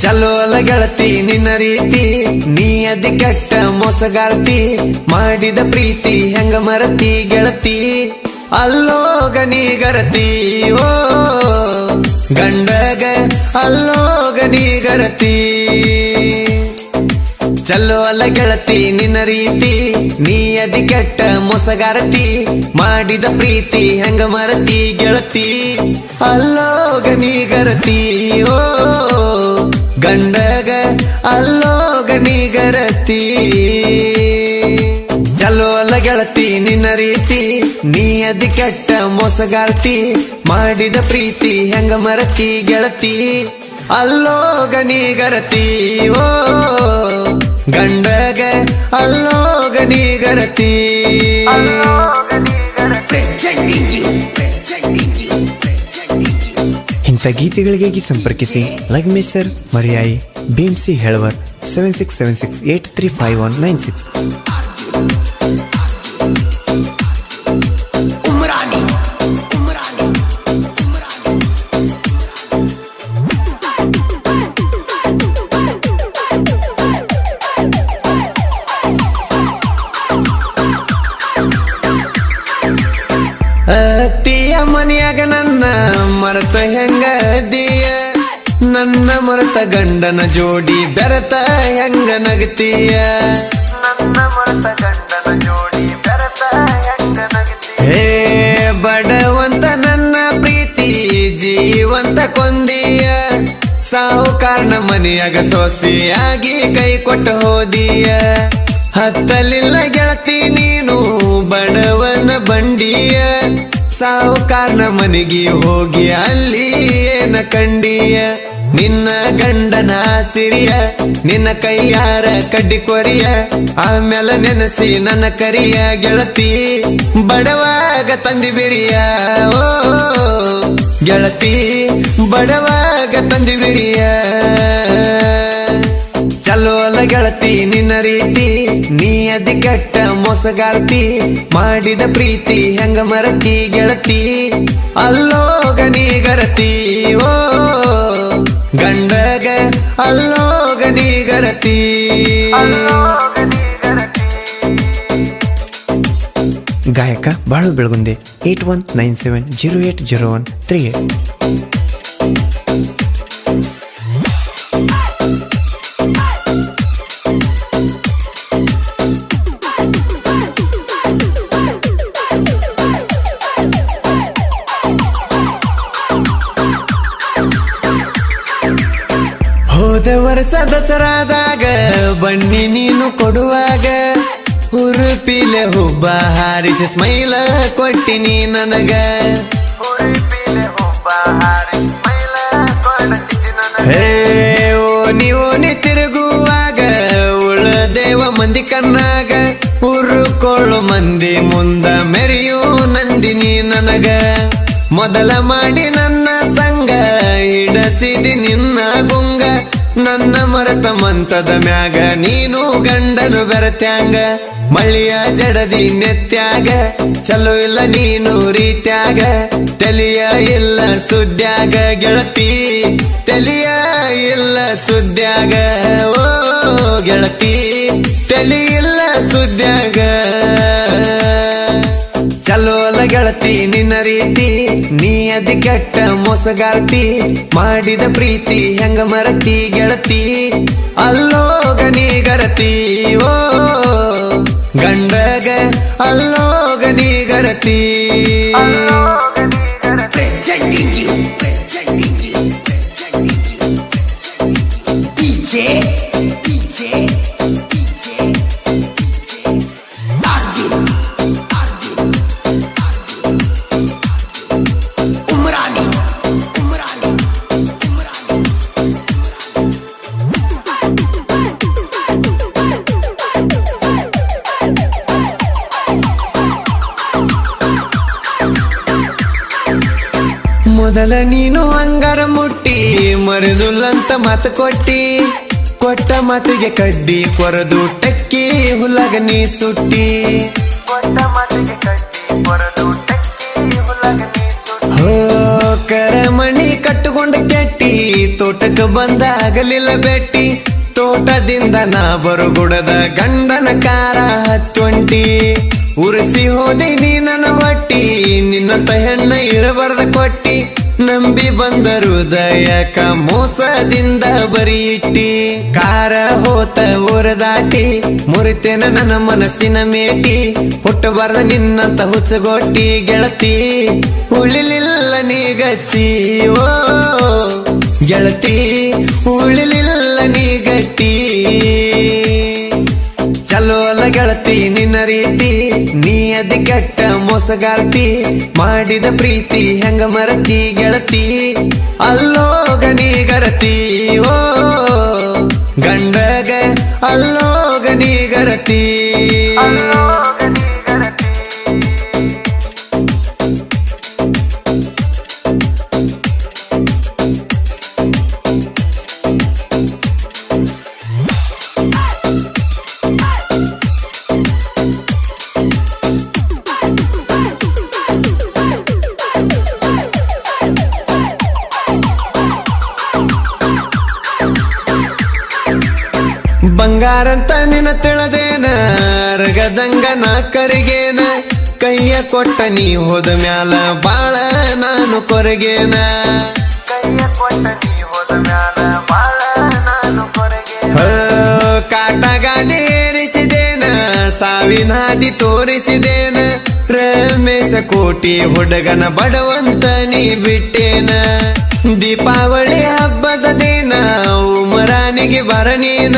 ಚಲೋ ಅಲ್ಲ ಗೆಳತಿ, ನಿನ್ನ ರೀತಿ. ನೀ ಅದಿ ಕೆಟ್ಟ ಮೋಸಗಾರ್ತಿ. ಮಾಡಿದ ಪ್ರೀತಿ ಹೆಂಗ ಮರತಿ ಗೆಳತಿ? ಅಲ್ಲೋಗ ನೀ ಗರತಿ, ಓ. ಗಂಡಗ ಅಲ್ಲೋಗ ನೀ ಗರತಿ. ಚಲೋ ಅಲ್ಲ ಗೆಳತಿ, ನಿನ್ನ ರೀತಿ. ನೀ ಅದಿ ಕೆಟ್ಟ ಮೊಸಗಾರತಿ. ಮಾಡಿದ ಪ್ರೀತಿ ಹೆಂಗ ಮರತಿ ಗೆಳತಿ? ಅಲ್ಲೋಗ ನೀ ಗರತಿ, ಓ. ಗಂಡಗ ಅಲ್ಲೋಗ ನೀ ಗರತಿ ಚಲೋ ಅಲ್ಲ ಗೆಳತಿ ನಿನ್ನ ರೀತಿ ನೀ ಅದಿ ಕೆಟ್ಟ ಮೋಸಗಾರ್ತಿ ಮಾಡಿದ ಪ್ರೀತಿ ಹೆಂಗ ಮರತಿ ಗೆಳತಿ. ಅಲ್ಲೋಗ ನೀ ಗರತಿ ಓ ಗಂಡಗ ಅಲ್ಲೋಗ ನೀ ಗರತಿ ಇಂಥ ಗೀತೆಗಳಿಗಾಗಿ ಸಂಪರ್ಕಿಸಿ. Lagmeshar Mariyayi. Bhimsi, Helavar. Seven six seven six eight three five one nine six ನನ್ನ ಮರತ ಗಂಡನ ಜೋಡಿ ಬೆರತ ಹೆಂಗ ನಗತೀಯ? ಹೇ ಬಡವಂತ ನನ್ನ ಪ್ರೀತಿ ಜೀವಂತ ಕೊಂದಿಯ. ಸಾಹುಕಾರನ ಮನೆಯಾಗ ಸೊಸೆಯಾಗಿ ಕೈ ಕೊಟ್ಟು ಹೋದಿಯ. ಹತ್ತಲಿಲ್ಲ ಗೆಳತಿ ನೀನು ಬಡವನ ಬಂಡಿಯ. ಸಾಹುಕಾರನ ಮನೆಗೆ ಹೋಗಿ ಅಲ್ಲಿ ಏನ ಕಂಡಿಯ? ನಿನ್ನ ಗಂಡನ ಸಿರಿಯ, ನಿನ್ನ ಕೈಯಾರ ಕಡ್ಡಿ ಕೊರಿಯ ಆಮೇಲೆ ನೆನೆಸಿ ನನ್ನ ಕರಿಯ ಗೆಳತಿ. ಬಡವಾಗ ತಂದಿ ಬಿರಿಯ, ಓ, ಗೆಳತಿ. ಬಡವಾಗ ತಂದಿ ಬಿರಿಯ. ಚಲೋಲ ಗೆಳತಿ ನಿನ್ನ ರೀತಿ, ನೀ ಅದಿ ಕೆಟ್ಟ ಮೋಸಗಾರ್ತಿ, ಮಾಡಿದ ಪ್ರೀತಿ ಹೆಂಗ ಮರತಿ ಗೆಳತಿ. ಅಲ್ಲೋಗ ನೀ ಗರತಿ, ಓ. ಗಂಡಗ ಅಲ್ಲೋಗ ನೀ ಗರತಿ ಗಾಯಕ Balu Belagunde eight one nine seven zero eight zero one three eight ವರ್ಷ ದಸರಾದಾಗ ಬನ್ನಿ ನೀನು ಕೊಡುವಾಗ. ಹುರುಪಿಲೆ ಹುಬ್ಬ ಹಾರಿಸಿ ಸ್ಮೈಲ ಕೊಟ್ಟಿನಿ ನನಗ. ಹೇ ಓ ನೀವು ನೀ ತಿರುಗುವಾಗ ಉಳದೇವ ಮಂದಿ ಕಣ್ಣಾಗ. ಉರುಕೊಳ್ಳು ಮಂದಿ ಮುಂದ ಮೆರೆಯು ನಂದಿನಿ ನನಗ. ಮೊದಲ ಮಾಡಿ ನನ್ನ ಸಂಗ ಇಡಸಿದಿ ನಿನ್ನ ಗುಂಗ. ನನ್ನ ಮರತ ಮಂತದ ಮ್ಯಾಗ ನೀನು ಗಂಡನು ಬೆರತ್ಯಾಂಗ ಮಳಿಯ ಜಡದಿ ನೆತ್ಯಾಗ, ಚಲೋ ಇಲ್ಲ ನೀನು ರೀತ್ಯಾಗ, ತಲಿಯ ಇಲ್ಲ ಸುದ್ಯಾಗ, ಗೆಳತಿ, ತಲಿಯ ಇಲ್ಲ ಸುದ್ಯಾಗ, ಓ ಗೆಳತಿ, ತಲಿ ಇಲ್ಲ ಸುದ್ಯಾಗ. ಚಲೋ ಅಲ್ಲ ಗೆಳತಿ ನಿನ್ನ ರೀತಿ ನೀ ಅದಿ ಕೆಟ್ಟ ಮೊಸಗಾರ್ತಿ ಮಾಡಿದ ಪ್ರೀತಿ ಹೆಂಗ ಮರತಿ ಗೆಳತಿ? ಅಲ್ಲೋಗ ನೀ ಗರತಿ ಓ ಗಂಡಗ ಅಲ್ಲೋಗ ನೀ ಮೊದಲ ನೀನು ಅಂಗಾರ ಮುಟ್ಟಿ, ಮರೆದುಲ್ಲಂತ ಮಾತು ಕೊಟ್ಟಿ. ಕೊಟ್ಟ ಮಾತಿಗೆ ಕಡ್ಡಿ, ಕೊರದು ಟಕ್ಕಿ ಹುಲಗ ನೀ ಸುಟ್ಟಿ. ಹೋ, ಕರಮಣಿ ಕಟ್ಟುಕೊಂಡು ಕೆಟ್ಟಿ, ತೋಟಕ್ಕ ಬಂದಾಗಲಿಲ್ಲ ಬೆಟ್ಟಿ. ತೋಟದಿಂದ ನಾ ಬರುಗುಡದ ಗಂಡನ ಕಾರ ಹತ್ತೊಂಟಿ. ಉರಿಸಿ ಹೋದೆ ನೀ ನನ್ನ ಹೊಟ್ಟಿ, ನಿನ್ನಂತ ಇರಬಾರ್ದ ಕೊಟ್ಟಿ, ನಂಬಿ ಬಂದರು ದಯಕ ಮೋಸದಿಂದ ಬರಿ ಕಾರ ಹೋತ ಊರ ದಾಟಿ, ಮುರಿತೇನ ನನ್ನ ಮನಸ್ಸಿನ ಮೇಟಿ. ಹುಟ್ಟಬಾರ್ದ ನಿನ್ನಂತ ಹುಚ್ಚಗೊಟ್ಟಿ ಗೆಳತಿ. ಉಳಿಲಿಲ್ಲ ನೀ ಗಚ್ಚಿ ಓ, ಗೆಳತಿ. ಉಳಿಲಿಲ್ಲ ನೀ ಗಟ್ಟಿ ಚಲೋ ಅಲ್ಲ ಗೆಳತಿ ನಿನ್ನ ರೀತಿ. ಕೆಟ್ಟ ಮೊಸಗಾರ್ತಿ ಮಾಡಿದ ಪ್ರೀತಿ ಹೆಂಗ ಮರತಿ ಗೆಳತಿ? ಅಲ್ಲೋಗ ನೀ ಗರತಿ ಓ ಗಂಡಗ ಅಲ್ಲೋಗ ಬಂಗಾರಂತ ನಿನ ತಿಳದೇನ? ರಗದಂಗ ನಾ ಕರಿಗೇನ? ಕೈಯ ಕೊಟ್ಟ ನೀ ಹೋದ ಮ್ಯಾಲ ಬಾಳ ನಾನು ಕೊರಗೇನ? ಹೋ, ಕಾಟಗಾದಿ ಏರಿಸಿದೇನ? ಸಾವಿನ ಹಾದಿ ತೋರಿಸಿದೇನ? ರಮೇಶ ಕೋಟಿ ಹುಡುಗನ ಬಡವಂತ ನೀ ಬಿಟ್ಟೇನ? ದೀಪಾವಳಿ ಹಬ್ಬದ ದಿನ ಉಮರಾನಿಗೆ ಬರನೇನ?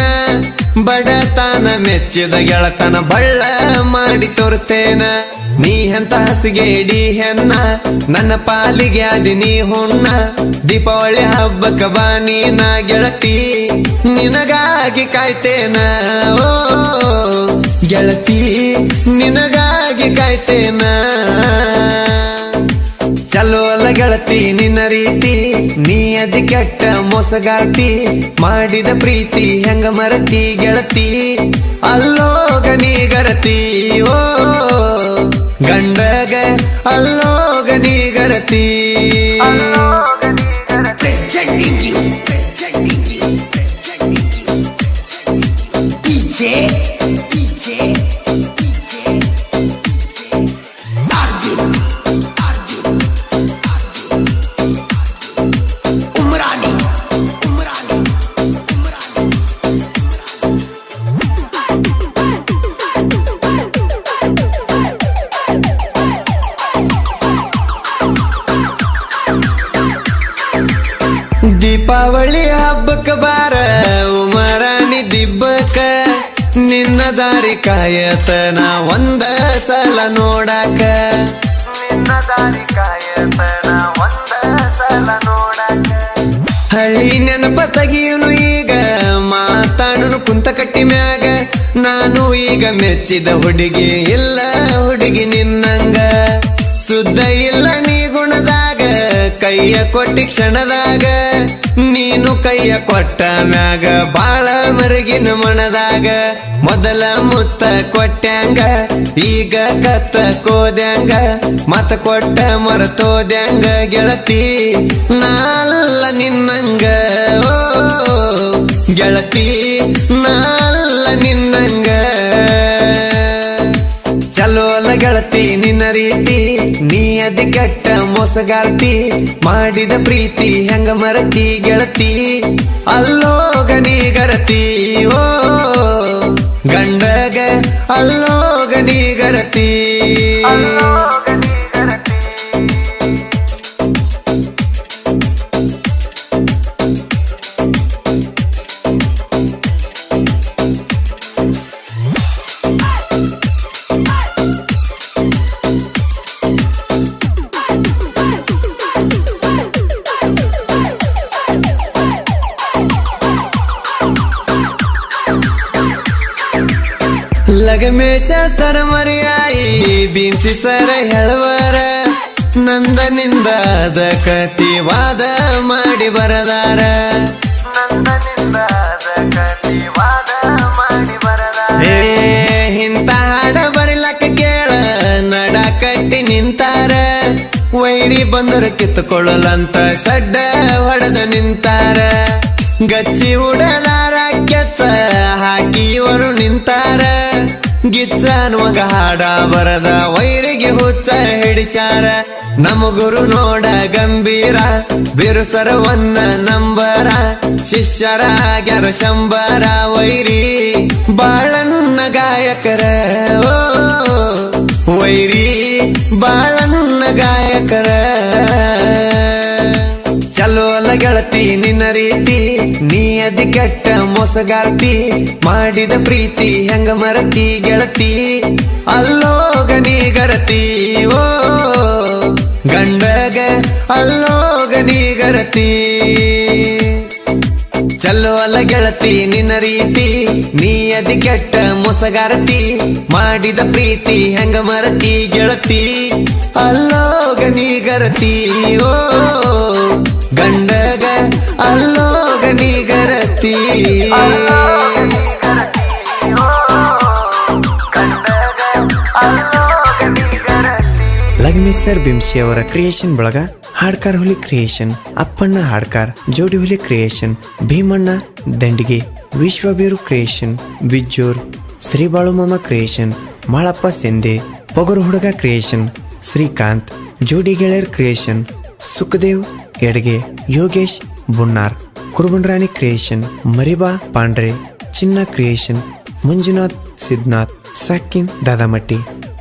ಬಡತನ ಮೆಚ್ಚಿದ ಗೆಳತನ ಬಳ್ಳ ಮಾಡಿ ತೋರಿಸ್ತೇನ? ನೀ ಎಂತ ಹಸಿಗೇಡಿ ಹೆನ್ನ ನನ್ನ ಪಾಲಿಗೆ ಅದಿ ನೀ ಹುಣ್ಣ. ದೀಪಾವಳಿ ಹಬ್ಬಕ್ಕ ಬಾ ನೀನ ಗೆಳತಿ, ನಿನಗಾಗಿ ಕಾಯ್ತೇನ? ಓ, ಗೆಳತಿ ನಿನಗಾಗಿ ಕಾಯ್ತೇನ ಚಲೋ ಅಲ್ಲ ಗೆಳತಿ ನಿನ್ನ ರೀತಿ ನೀ ಅದಿ ಕೆಟ್ಟ ಮೊಸಗಾತಿ ಮಾಡಿದ ಪ್ರೀತಿ ಹೆಂಗ ಮರತಿ ಗೆಳತಿ? ಅಲ್ಲೋಗ ನೀ ಗರತಿ ಓ ಗಂಡಗ ಅಲ್ಲೋಗ ನೀ ಗರತಿ. ಬಾರ ಉಮರಾಣಿ ದಿಬ್ಬಕ್ಕ ನಿನ್ನ ದಾರಿ ಕಾಯತನ ಒಂದ ಸಲ ನೋಡಾಕ. ನಿನ್ನ ದಾರಿ ಕಾಯತನ ಒಂದ ಸಲ ನೋಡಾಕ. ಹಳ್ಳಿ ನೆನಪ ತೆಗಿಯನು ಈಗ ಮಾತಾಡನು ಕುಂತ ಕಟ್ಟಿ ಮ್ಯಾಗ. ನಾನು ಈಗ ಮೆಚ್ಚಿದ ಹುಡುಗಿ ಇಲ್ಲ ಹುಡುಗಿ ನಿನ್ನಂಗ. ಸುದ್ದ ಇಲ್ಲ ಕೈಯ ಕೊಟ್ಟಿ ಕ್ಷಣದಾಗ, ನೀನು ಕೈಯ ಕೊಟ್ಟ ಮ್ಯಾಗ ಬಾಳ ಮರಗಿನ ಮಣದಾಗ. ಮೊದಲ ಮುತ್ತ ಕೊಟ್ಟ್ಯಾಂಗ, ಈಗ ಕತ್ತ ಕೋದ್ಯಾಂಗ. ಮತ ಕೊಟ್ಟ ಮರತೋದ್ಯಾಂಗ ಗೆಳತಿ ನಾಲ್ಲ ನಿನ್ನಂಗ. ಗೆಳತಿ ನಾಲ್ಲ ನಿನ್ನಂಗ. ಚಲೋಲ ಗೆಳತಿ, ನಿನ್ನ ರೀತಿ. ಕೆಟ್ಟ ಮೋಸಗಾರತಿ ಮಾಡಿದ ಪ್ರೀತಿ ಹೆಂಗ ಮರತಿ ಗೆಳತಿ? ಅಲ್ಲೋಗ ಗರತಿ ಓ ಗಂಡಗ ಅಲ್ಲೋಗ ನೀ ಗರತಿ ಲಗಮೇಶ ಸರ ಮರಿಯಾಯಿ ಬೀನ್ಸಿ ಸರ ಹೇಳುವರ ನಂದನಿಂದ ಅದ ಕತಿ ವಾದ ಮಾಡಿ ಬರದಾರ. ಏ ಇಂತ ಹಾಡ ಬರಿಲಕ್ಕ ಕೇಳ ನಡ ಕಟ್ಟಿ ನಿಂತಾರ. ವೈರಿ ಬಂದರು ಕಿತ್ತುಕೊಳ್ಳಲಂತ ಸಡ್ಡ ಹೊಡೆದ ನಿಂತಾರ. ಗಚ್ಚಿ ಉಡಲಾರ ಗಿಚ್ಚ ಮಗ ಹಾಡ ಬರದ ವೈರಿಗೆ ಹುತ್ತ ಹಿಡಿಸ್ಯಾರ. ನಮ್ಮ ಗುರು ನೋಡ ಗಂಭೀರ ಬಿರುಸರವನ್ನ ನಂಬರ. ಶಿಷ್ಯರ ಆಗ್ಯಾರ ಶಂಬರ ವೈರಿ. ಬಾಳನ್ನ ಗಾಯಕರ, ಓ, ವೈರಿ. ಬಾಳನ್ನ ಗಾಯಕರ. ಚಲೋ ಅಲ್ಲ ಗೆಳತಿ, ನಿನ್ನ ರೀತಿ. ನೀ ಅದಿ ಕೆಟ್ಟ ಮೋಸಗಾರ್ತಿ, ಮಾಡಿದ ಪ್ರೀತಿ ಹೆಂಗ ಮರತಿ ಗೆಳತಿ. ಅಲ್ಲೋಗ ನೀ ಗರತಿ, ಓ ಗಂಡಗ ಅಲ್ಲೋಗ ನೀ ಗರತಿ. ಚಲೋ ಅಲ್ಲ ಗೆಳತಿ, ನಿನ್ನ ರೀತಿ. ನೀ ಅದಿ ಕೆಟ್ಟ ಮೊಸಗಾರತಿ, ಮಾಡಿದ ಪ್ರೀತಿ ಹೆಂಗ ಮರತಿ ಗೆಳತಿ. ಅಲ್ಲೋಗ ನೀ ಗರತಿ, ಓ ಲಗ್ನೇಶ್ವರ್ ಬಿಂಶಿ ಅವರ ಕ್ರಿಯೇಷನ್ ಬಳಗ ಹಾಡ್ಕಾರ್ ಹುಲಿ ಕ್ರಿಯೇಷನ್ ಅಪ್ಪಣ್ಣ ಹಾಡ್ಕಾರ್ ಜೋಡಿ ಹುಲಿ creation Bhimanna Dandige ವಿಶ್ವಬೀರು creation Bijjur ಶ್ರೀಬಾಳುಮಾಮ creation Malappa Sende ಪೊಗರು ಹುಡುಗ ಕ್ರಿಯೇಷನ್ ಶ್ರೀಕಾಂತ್ ಜೋಡಿ ಗೆಳೆಯರ್ ಕ್ರಿಯೇಷನ್ ಸುಖದೇವ್ ಎಡ್ಗೆ ಯೋಗೇಶ್ ಬುನ್ನಾರ್ ಕುರುಬನ್ರಾಣಿ ಕ್ರಿಯೇಷನ್ ಮರಿಬಾ ಪಾಂಡ್ರೆ ಚಿನ್ನ creation Manjunath Sidnath ಸಾಕಿನ್ Dadamatti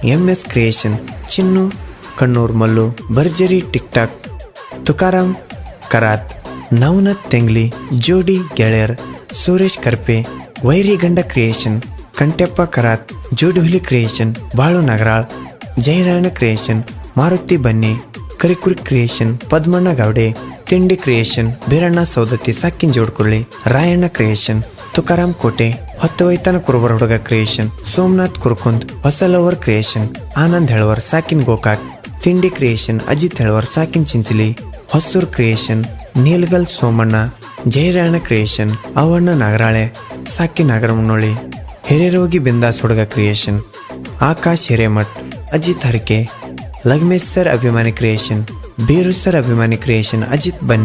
M S creation Chinnu Kannur Mallu, ಭರ್ಜರಿ ಟಿಕ್ ಟಾಕ್. ತುಕಾರಾಮ್ ಕರಾತ್, ನವನತ್ ತೆಂಗ್ಲಿ, ಜೋಡಿ ಗೆಳೆಯರ್, ಸುರೇಶ್ ಕರ್ಪೆ, ವೈರಿ ಗಂಡ ಕ್ರಿಯೇಷನ್ ಕಂಟೆಪ್ಪ ಕರಾತ್, ಜೋಡುಹುಲಿ ಕ್ರಿಯೇಷನ್, ಬಾಳು ನಗರಾಳ್ ಜಯರಾಯಣ ಕ್ರಿಯೇಷನ್, ಮಾರುತಿ ಬನ್ನಿ, ಕರಿಕುರಿ ಕ್ರಿಯೇಷನ್, ಪದ್ಮಣ್ಣ ಗೌಡೆ, ತಿಂಡಿ ಕ್ರಿಯೇಷನ್, ಬೀರಣ್ಣ ಸೌದತ್ತಿ ಸಾಕಿನ್ ಜೋಡ್ಕುರ್ಳಿ ರಾಯಣ್ಣ ಕ್ರಿಯೇಷನ್ ತುಕಾರಾಮ್ ಕೋಟೆ ಹೊತ್ತು ವೈತನ ಕುರುಬರ ಹುಡುಗ ಕ್ರಿಯೇಷನ್, ಸೋಮನಾಥ್ ಕುರ್ಕುಂದ್, ಹೊಸಲವರ್ ಕ್ರಿಯೇಷನ್, ಆನಂದ್ ಹೆಳವರ್ ಸಾಕಿನ್ ಗೋಕಾಕ್. ತಿಂಡಿ ಕ್ರಿಯೇಷನ್ ಅಜಿತ್ ಹೆಳವರ್, ಸಾಕಿನ್ ಚಿಂಚಲಿ, ಹೊಸೂರ್ ಕ್ರಿಯೇಷನ್, ನೀಲ್ಗಲ್ ಸೋಮಣ್ಣ ಜಯರಾಯಣ ಕ್ರಿಯೇಷನ್ ಅವಣ್ಣ ನಾಗರಾಳೆ, ಸಾಕಿ ಮುನ್ನೋಳಿ ಹಿರೇರೋಗಿ ಬಿಂದಾಸ್ ಹುಡುಗ ಕ್ರಿಯೇಷನ್, ಆಕಾಶ್ ಹಿರೇಮಠ್, ಅಜಿತ್ ಹರಕೆ ಲಗ್ಮೇಶ್ ಸರ್ ಅಭಿಮಾನಿ ಕ್ರಿಯೇಷನ್ ಬೀರು ಸರ್ ಅಭಿಮಾನಿ ಕ್ರಿಯೇಷನ್, ಅಜಿತ್ ಬನ್ನಿ.